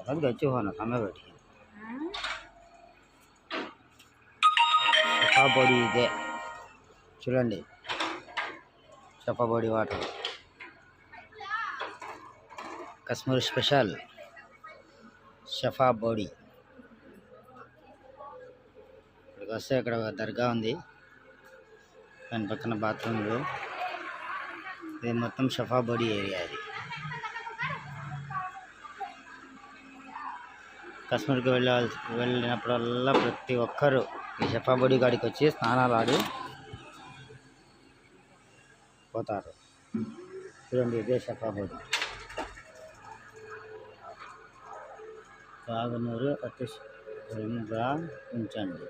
అలాగే తెచ్చి పోను పొడి ఇదే చూడండి. పొడి వాటర్. కశ్మీర్ స్పెషల్ షఫా బోడీ ఇక్కడికి వస్తే ఇక్కడ ఒక దర్గా ఉంది. దాని పక్కన బాత్రూమ్లు ఇది మొత్తం షఫా బోడీ ఏరియా ఇది. కశ్మీర్కి వెళ్ళాల్సి వెళ్ళినప్పుడల్లా ప్రతి ఒక్కరూ ఈ షఫా కాడికి వచ్చి స్నానాలు ఆడి పోతారు. చూడండి ఇదే షఫా బాడీ అతి ఉంచండి.